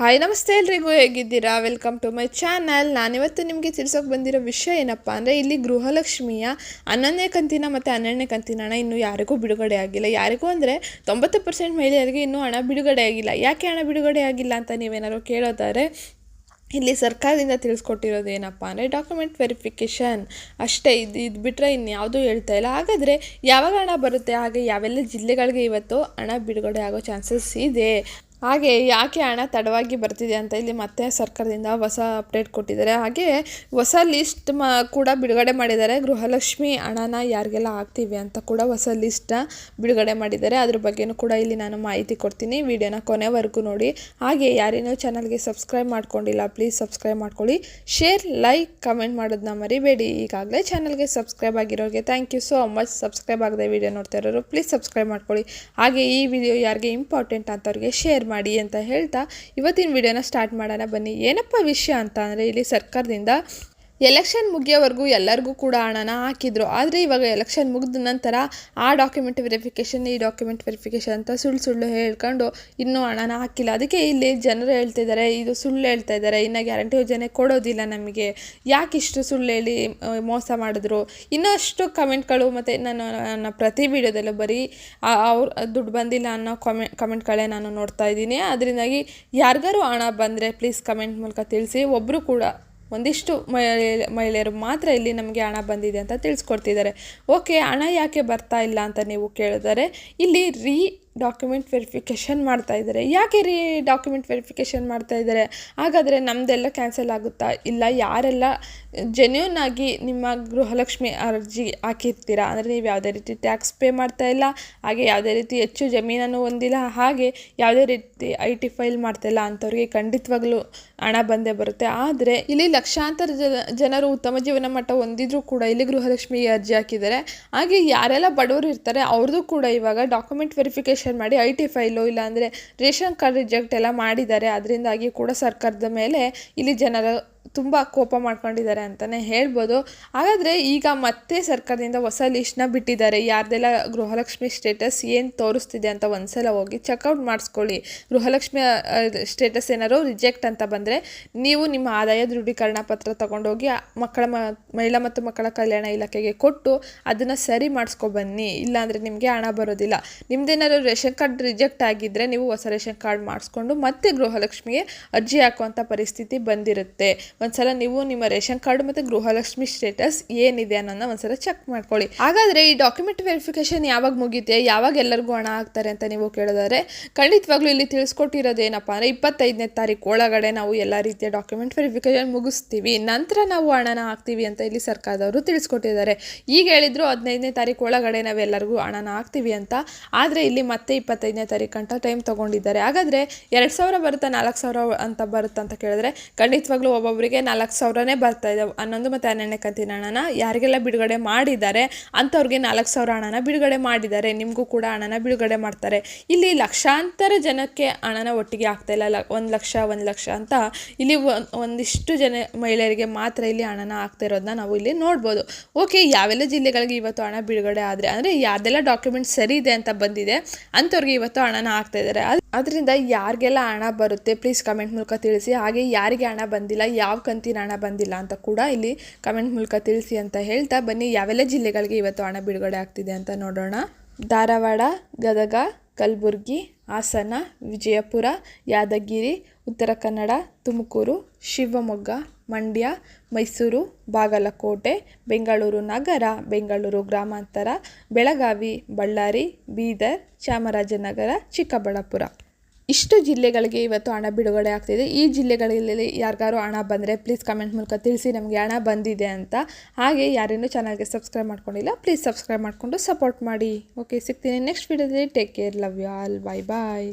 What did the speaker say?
Hi, ನಮಸ್ತೆ ಎಲ್ರಿಗೂ ಹೇಗಿದ್ದೀರಾ? ವೆಲ್ಕಮ್ ಟು ಮೈ ಚಾನಲ್ ನಾನಿವತ್ತು ನಿಮಗೆ ತಿಳಿಸೋಕೆ ಬಂದಿರೋ ವಿಷಯ ಏನಪ್ಪ ಅಂದರೆ, ಇಲ್ಲಿ ಗೃಹಲಕ್ಷ್ಮಿಯ ಹನ್ನೊಂದನೇ ಕಂತಿನ ಮತ್ತು ಹನ್ನೆರಡನೇ ಕಂತಿನ ಹಣ ಇನ್ನೂ ಯಾರಿಗೂ ಬಿಡುಗಡೆ ಆಗಿಲ್ಲ. ಯಾರಿಗೂ ಅಂದರೆ ತೊಂಬತ್ತು ಪರ್ಸೆಂಟ್ ಮಹಿಳೆಯರಿಗೆ ಇನ್ನೂ ಹಣ ಬಿಡುಗಡೆ ಆಗಿಲ್ಲ. ಯಾಕೆ ಹಣ ಬಿಡುಗಡೆ ಆಗಿಲ್ಲ ಅಂತ ನೀವೇನಾದ್ರು ಕೇಳೋದಾದರೆ, ಇಲ್ಲಿ ಸರ್ಕಾರದಿಂದ ತಿಳಿಸ್ಕೊಟ್ಟಿರೋದು ಏನಪ್ಪ ಅಂದರೆ ಡಾಕ್ಯುಮೆಂಟ್ ವೆರಿಫಿಕೇಷನ್ ಅಷ್ಟೇ, ಇದು ಇದು ಬಿಟ್ಟರೆ ಇನ್ಯಾವುದೂ ಹೇಳ್ತಾ ಇಲ್ಲ. ಹಾಗಾದರೆ ಯಾವಾಗ ಹಣ ಬರುತ್ತೆ? ಹಾಗೆ ಯಾವೆಲ್ಲ ಜಿಲ್ಲೆಗಳಿಗೆ ಇವತ್ತು ಹಣ ಬಿಡುಗಡೆ ಆಗೋ ಚಾನ್ಸಸ್ ಇದೆ? ಹಾಗೆ ಯಾಕೆ ಹಣ ತಡವಾಗಿ ಬರ್ತಿದೆ ಅಂತ ಇಲ್ಲಿ ಮತ್ತೆ ಸರ್ಕಾರದಿಂದ ಹೊಸ ಅಪ್ಡೇಟ್ ಕೊಟ್ಟಿದ್ದಾರೆ. ಹಾಗೆ ಹೊಸ ಲಿಸ್ಟ್ ಮ ಕೂಡ ಬಿಡುಗಡೆ ಮಾಡಿದ್ದಾರೆ. ಗೃಹಲಕ್ಷ್ಮಿ ಹಣನ ಯಾರಿಗೆಲ್ಲ ಹಾಕ್ತೀವಿ ಅಂತ ಕೂಡ ಹೊಸ ಲಿಸ್ಟ್ನ ಬಿಡುಗಡೆ ಮಾಡಿದ್ದಾರೆ. ಅದ್ರ ಬಗ್ಗೆನೂ ಕೂಡ ಇಲ್ಲಿ ನಾನು ಮಾಹಿತಿ ಕೊಡ್ತೀನಿ. ವಿಡಿಯೋನ ಕೊನೆವರೆಗೂ ನೋಡಿ. ಹಾಗೆ ಯಾರೇನೋ ಚಾನಲ್ಗೆ ಸಬ್ಸ್ಕ್ರೈಬ್ ಮಾಡ್ಕೊಂಡಿಲ್ಲ ಪ್ಲೀಸ್ ಸಬ್ಸ್ಕ್ರೈಬ್ ಮಾಡ್ಕೊಳ್ಳಿ. ಶೇರ್ ಲೈಕ್ ಕಮೆಂಟ್ ಮಾಡೋದನ್ನ ಮರಿಬೇಡಿ. ಈಗಾಗಲೇ ಚಾನಲ್ಗೆ subscribe ಆಗಿರೋರಿಗೆ thank you so much subscribe ಆಗದೆ ವಿಡಿಯೋ ನೋಡ್ತಾ ಇರೋರು ಪ್ಲೀಸ್ ಸಬ್ಸ್ಕ್ರೈಬ್ ಮಾಡ್ಕೊಳ್ಳಿ. ಹಾಗೆ ಈ ವಿಡಿಯೋ ಯಾರಿಗೆ ಇಂಪಾರ್ಟೆಂಟ್ ಅಂತವ್ರಿಗೆ ಶೇರ್ ಮಾಡಿ ಅಂತ ಹೇಳ್ತಾ ಇವತ್ತಿನ ವಿಡಿಯೋನ ಸ್ಟಾರ್ಟ್ ಮಾಡೋಣ ಬನ್ನಿ. ಏನಪ್ಪ ವಿಷಯ ಅಂತ ಅಂದರೆ ಇಲ್ಲಿ ಸರ್ಕಾರದಿಂದ ಎಲೆಕ್ಷನ್ ಮುಗಿಯೋವರೆಗೂ ಎಲ್ಲರಿಗೂ ಕೂಡ ಹಣನ ಹಾಕಿದ್ರು. ಆದರೆ ಇವಾಗ ಎಲೆಕ್ಷನ್ ಮುಗಿದ ನಂತರ ಆ ಡಾಕ್ಯುಮೆಂಟ್ ವೆರಿಫಿಕೇಷನ್ ಈ ಡಾಕ್ಯುಮೆಂಟ್ ವೆರಿಫಿಕೇಷನ್ ಅಂತ ಸುಳ್ಳು ಸುಳ್ಳು ಹೇಳ್ಕೊಂಡು ಇನ್ನೂ ಹಣನ ಹಾಕಿಲ್ಲ. ಅದಕ್ಕೆ ಇಲ್ಲಿ ಜನರು ಹೇಳ್ತಿದ್ದಾರೆ ಇದು ಸುಳ್ಳು ಹೇಳ್ತಾ ಇದ್ದಾರೆ ಇನ್ನು ಗ್ಯಾರಂಟಿ ಯೋಜನೆ ಕೊಡೋದಿಲ್ಲ ನಮಗೆ. ಯಾಕೆ ಇಷ್ಟು ಸುಳ್ಳು ಹೇಳಿ ಮೋಸ ಮಾಡಿದ್ರು? ಇನ್ನಷ್ಟು ಕಮೆಂಟ್ಗಳು ಮತ್ತು ನಾನು ನನ್ನ ಪ್ರತಿ ವಿಡಿಯೋದಲ್ಲೂ ಬರೀ ಅವ್ರು ದುಡ್ಡು ಬಂದಿಲ್ಲ ಅನ್ನೋ ಕಾಮೆ, ಕಮೆಂಟ್ಗಳೇ ನಾನು ನೋಡ್ತಾ ಇದ್ದೀನಿ. ಅದರಿಂದಾಗಿ ಯಾರಿಗಾರು ಹಣ ಬಂದರೆ ಪ್ಲೀಸ್ ಕಮೆಂಟ್ ಮೂಲಕ ತಿಳಿಸಿ. ಒಬ್ಬರು ಕೂಡ ಒಂದಿಷ್ಟು ಮಹಿಳೆ, ಮಹಿಳೆಯರು ಮಾತ್ರ ಇಲ್ಲಿ ನಮಗೆ ಹಣ ಬಂದಿದೆ ಅಂತ ತಿಳಿಸ್ಕೊಡ್ತಿದ್ದಾರೆ. ಓಕೆ, ಹಣ ಯಾಕೆ ಬರ್ತಾ ಇಲ್ಲ ಅಂತ ನೀವು ಕೇಳಿದರೆ, ಇಲ್ಲಿ ರೀ ಡಾಕ್ಯುಮೆಂಟ್ ವೆರಿಫಿಕೇಷನ್ ಮಾಡ್ತಾ ಇದ್ದಾರೆ. ಯಾಕೆ ರೀ ಡಾಕ್ಯುಮೆಂಟ್ ವೆರಿಫಿಕೇಷನ್ ಮಾಡ್ತಾ ಇದ್ದಾರೆ? ಹಾಗಾದರೆ ನಮ್ಮದೆಲ್ಲ ಕ್ಯಾನ್ಸಲ್ ಆಗುತ್ತಾ? ಇಲ್ಲ, ಯಾರೆಲ್ಲ ಜೆನ್ಯೂನ್ ಆಗಿ ನಿಮ್ಮ ಗೃಹಲಕ್ಷ್ಮಿ ಅರ್ಜಿ ಹಾಕಿರ್ತೀರಾ? ಅಂದರೆ ನೀವು ಯಾವುದೇ ರೀತಿ ಟ್ಯಾಕ್ಸ್ ಪೇ ಮಾಡ್ತಾ ಇಲ್ಲ, ಹಾಗೆ ಯಾವುದೇ ರೀತಿ ಹೆಚ್ಚು ಜಮೀನನ್ನು ಹೊಂದಿಲ್ಲ, ಹಾಗೆ ಯಾವುದೇ ರೀತಿ ಐ ಟಿ ಫೈಲ್ ಮಾಡ್ತಾ ಇಲ್ಲ ಅಂಥವ್ರಿಗೆ ಖಂಡಿತವಾಗ್ಲೂ ಹಣ ಬಂದೇ ಬರುತ್ತೆ. ಆದರೆ ಇಲ್ಲಿ ಲಕ್ಷಾಂತರ ಜನ, ಜನರು ಉತ್ತಮ ಜೀವನ ಮಟ್ಟ ಹೊಂದಿದ್ರು ಕೂಡ ಇಲ್ಲಿ ಗೃಹಲಕ್ಷ್ಮಿಗೆ ಅರ್ಜಿ ಹಾಕಿದ್ದಾರೆ. ಹಾಗೆ ಯಾರೆಲ್ಲ ಬಡವರು ಇರ್ತಾರೆ ಅವ್ರದ್ದು ಕೂಡ ಇವಾಗ ಡಾಕ್ಯುಮೆಂಟ್ ವೆರಿಫಿಕೇಷನ್ ಮಾಡಿ ಐ ಟಿ ಫೈಲು ಇಲ್ಲಾಂದರೆ ರೇಷನ್ ಕಾರ್ಡ್ ರಿಜೆಕ್ಟ್ ಎಲ್ಲ ಮಾಡಿದ್ದಾರೆ. ಅದರಿಂದಾಗಿ ಕೂಡ ಸರ್ಕಾರದ ಮೇಲೆ ಇಲ್ಲಿ ಜನರ ತುಂಬ ಕೋಪ ಮಾಡ್ಕೊಂಡಿದ್ದಾರೆ ಅಂತಲೇ ಹೇಳ್ಬೋದು. ಹಾಗಾದರೆ ಈಗ ಮತ್ತೆ ಸರ್ಕಾರದಿಂದ ಹೊಸ ಲಿಸ್ಟ್ನ ಬಿಟ್ಟಿದ್ದಾರೆ. ಯಾರ್ದೆಲ್ಲ ಗೃಹಲಕ್ಷ್ಮಿ ಸ್ಟೇಟಸ್ ಏನು ತೋರಿಸ್ತಿದೆ ಅಂತ ಒಂದ್ಸಲ ಹೋಗಿ ಚೆಕ್ಔಟ್ ಮಾಡಿಸ್ಕೊಳ್ಳಿ. ಗೃಹಲಕ್ಷ್ಮಿ ಸ್ಟೇಟಸ್ ಏನಾದ್ರು ರಿಜೆಕ್ಟ್ ಅಂತ ಬಂದರೆ ನೀವು ನಿಮ್ಮ ಆದಾಯ ದೃಢೀಕರಣ ಪತ್ರ ತಗೊಂಡೋಗಿ ಮಕ್ಕಳ ಮ, ಮಹಿಳಾ ಮತ್ತು ಮಕ್ಕಳ ಕಲ್ಯಾಣ ಇಲಾಖೆಗೆ ಕೊಟ್ಟು ಅದನ್ನು ಸರಿ ಮಾಡಿಸ್ಕೊಬನ್ನಿ ಇಲ್ಲಾಂದರೆ ನಿಮಗೆ ಹಣ ಬರೋದಿಲ್ಲ. ನಿಮ್ಮದೇನಾದ್ರು ರೇಷನ್ ಕಾರ್ಡ್ ರಿಜೆಕ್ಟ್ ಆಗಿದ್ದರೆ ನೀವು ಹೊಸ ರೇಷನ್ ಕಾರ್ಡ್ ಮಾಡಿಸ್ಕೊಂಡು ಮತ್ತೆ ಗೃಹಲಕ್ಷ್ಮಿಗೆ ಅರ್ಜಿ ಹಾಕುವಂಥ ಪರಿಸ್ಥಿತಿ ಬಂದಿರುತ್ತೆ. ಒಂದ್ಸಲ ನೀವು ನಿಮ್ಮ ರೇಷನ್ ಕಾರ್ಡ್ ಮತ್ತು ಗೃಹಲಕ್ಷ್ಮಿ ಸ್ಟೇಟಸ್ ಏನಿದೆ ಅನ್ನೋದನ್ನ ಒಂದ್ಸಲ ಚೆಕ್ ಮಾಡ್ಕೊಳ್ಳಿ. ಹಾಗಾದರೆ ಈ ಡಾಕ್ಯುಮೆಂಟ್ ವೆರಿಫಿಕೇಶನ್ ಯಾವಾಗ ಮುಗಿಯುತ್ತೆ? ಯಾವಾಗ ಎಲ್ಲರಿಗೂ ಹಣ ಹಾಕ್ತಾರೆ ಅಂತ ನೀವು ಕೇಳಿದ್ರೆ ಖಂಡಿತವಾಗ್ಲೂ ಇಲ್ಲಿ ತಿಳಿಸ್ಕೊಟ್ಟಿರೋದು ಏನಪ್ಪ ಅಂದರೆ ಇಪ್ಪತ್ತೈದನೇ ತಾರೀಕು ಒಳಗಡೆ ನಾವು ಎಲ್ಲ ರೀತಿಯ ಡಾಕ್ಯುಮೆಂಟ್ ವೆರಿಫಿಕೇಶನ್ ಮುಗಿಸ್ತೀವಿ. ನಂತರ ನಾವು ಹಣನ ಹಾಕ್ತೀವಿ ಅಂತ ಇಲ್ಲಿ ಸರ್ಕಾರದವರು ತಿಳಿಸ್ಕೊಟ್ಟಿದ್ದಾರೆ. ಈಗ ಹೇಳಿದ್ರು ಹದಿನೈದನೇ ತಾರೀಕು ಒಳಗಡೆ ನಾವೆಲ್ಲರಿಗೂ ಹಣನ ಹಾಕ್ತೀವಿ ಅಂತ. ಆದರೆ ಇಲ್ಲಿ ಮತ್ತೆ ಇಪ್ಪತ್ತೈದನೇ ತಾರೀಕು ಗಂಟ ಟೈಮ್ ತೊಗೊಂಡಿದ್ದಾರೆ. ಹಾಗಾದರೆ ಎರಡು ಸಾವಿರ ಬರುತ್ತಾ ನಾಲ್ಕು ಸಾವಿರ ಅಂತ ಬರುತ್ತಾ ಅಂತ ಕೇಳಿದ್ರೆ ಖಂಡಿತವಾಗ್ಲೂ ಒಬ್ಬೊಬ್ಬರಿಗೆ ನಾಲ್ಕು ಸಾವಿರನೇ ಬರ್ತಾ ಇದ್ದಾವೆ ಹನ್ನೊಂದು ಮತ್ತು ಹನ್ನೆರಡನೇ ಕಂತಿನ ಹಣನ ಯಾರಿಗೆಲ್ಲ ಬಿಡುಗಡೆ ಮಾಡಿದ್ದಾರೆ? ಅಂಥವ್ರಿಗೆ ನಾಲ್ಕು ಸಾವಿರ ಹಣನ ಬಿಡುಗಡೆ ಮಾಡಿದ್ದಾರೆ. ನಿಮಗೂ ಕೂಡ ಹಣನ ಬಿಡುಗಡೆ ಮಾಡ್ತಾರೆ. ಇಲ್ಲಿ ಲಕ್ಷಾಂತರ ಜನಕ್ಕೆ ಹಣನ ಒಟ್ಟಿಗೆ ಆಗ್ತಾ ಇಲ್ಲ. ಒಂದು ಲಕ್ಷ ಒಂದು ಲಕ್ಷ ಅಂತ ಇಲ್ಲಿ ಒಂದ್- ಒಂದಿಷ್ಟು ಜನ ಮಹಿಳೆಯರಿಗೆ ಮಾತ್ರ ಇಲ್ಲಿ ಹಣನ ಆಗ್ತಾ ಇರೋದನ್ನ ನಾವು ಇಲ್ಲಿ ನೋಡ್ಬೋದು. ಓಕೆ, ಯಾವೆಲ್ಲ ಜಿಲ್ಲೆಗಳಿಗೆ ಇವತ್ತು ಹಣ ಬಿಡುಗಡೆ ಆದರೆ, ಅಂದರೆ ಯಾವ್ದೆಲ್ಲ ಡಾಕ್ಯುಮೆಂಟ್ ಸರಿ ಇದೆ ಅಂತ ಬಂದಿದೆ, ಅಂಥವ್ರಿಗೆ ಇವತ್ತು ಹಣನ ಆಗ್ತಾ ಇದ್ದಾರೆ. ಅದರಿಂದ ಯಾರಿಗೆಲ್ಲ ಹಣ ಬರುತ್ತೆ ಪ್ಲೀಸ್ ಕಮೆಂಟ್ ಮೂಲಕ ತಿಳಿಸಿ. ಹಾಗೆ ಯಾರಿಗೆ ಹಣ ಬಂದಿಲ್ಲ, ಯಾವ ಕಂತಿನ ಹಣ ಬಂದಿಲ್ಲ ಅಂತ ಕೂಡ ಇಲ್ಲಿ ಕಮೆಂಟ್ ಮೂಲಕ ತಿಳಿಸಿ ಅಂತ ಹೇಳ್ತಾ ಬನ್ನಿ. ಯಾವೆಲ್ಲ ಜಿಲ್ಲೆಗಳಿಗೆ ಇವತ್ತು ಹಣ ಬಿಡುಗಡೆ ಆಗ್ತಿದೆ ಅಂತ ನೋಡೋಣ. ಧಾರವಾಡ, ಗದಗ, ಕಲಬುರಗಿ, ಹಾಸನ, ವಿಜಯಪುರ, ಯಾದಗಿರಿ, ಉತ್ತರ ಕನ್ನಡ, ತುಮಕೂರು, ಶಿವಮೊಗ್ಗ ಮಂಡ್ಯ, ಮೈಸೂರು, ಬಾಗಲಕೋಟೆ, ಬೆಂಗಳೂರು ನಗರ, ಬೆಂಗಳೂರು ಗ್ರಾಮಾಂತರ, ಬೆಳಗಾವಿ, ಬಳ್ಳಾರಿ, ಬೀದರ್, ಚಾಮರಾಜನಗರ, ಚಿಕ್ಕಬಳ್ಳಾಪುರ. ಇಷ್ಟು ಜಿಲ್ಲೆಗಳಿಗೆ ಇವತ್ತು ಹಣ ಬಿಡುಗಡೆ ಆಗ್ತಿದೆ. ಈ ಜಿಲ್ಲೆಗಳಲ್ಲಿ ಯಾರಿಗಾರು ಹಣ ಬಂದರೆ ಪ್ಲೀಸ್ ಕಮೆಂಟ್ ಮೂಲಕ ತಿಳಿಸಿ ನಮಗೆ ಹಣ ಬಂದಿದೆ ಅಂತ. ಹಾಗೆ ಯಾರೇನೂ ಚಾನಲ್ಗೆ ಸಬ್ಸ್ಕ್ರೈಬ್ ಮಾಡ್ಕೊಂಡಿಲ್ಲ ಪ್ಲೀಸ್ ಸಬ್ಸ್ಕ್ರೈಬ್ ಮಾಡಿಕೊಂಡು ಸಪೋರ್ಟ್ ಮಾಡಿ. ಓಕೆ ಸಿಗ್ತೀನಿ ನೆಕ್ಸ್ಟ್ ವಿಡಿಯೋದಲ್ಲಿ take care love you all bye bye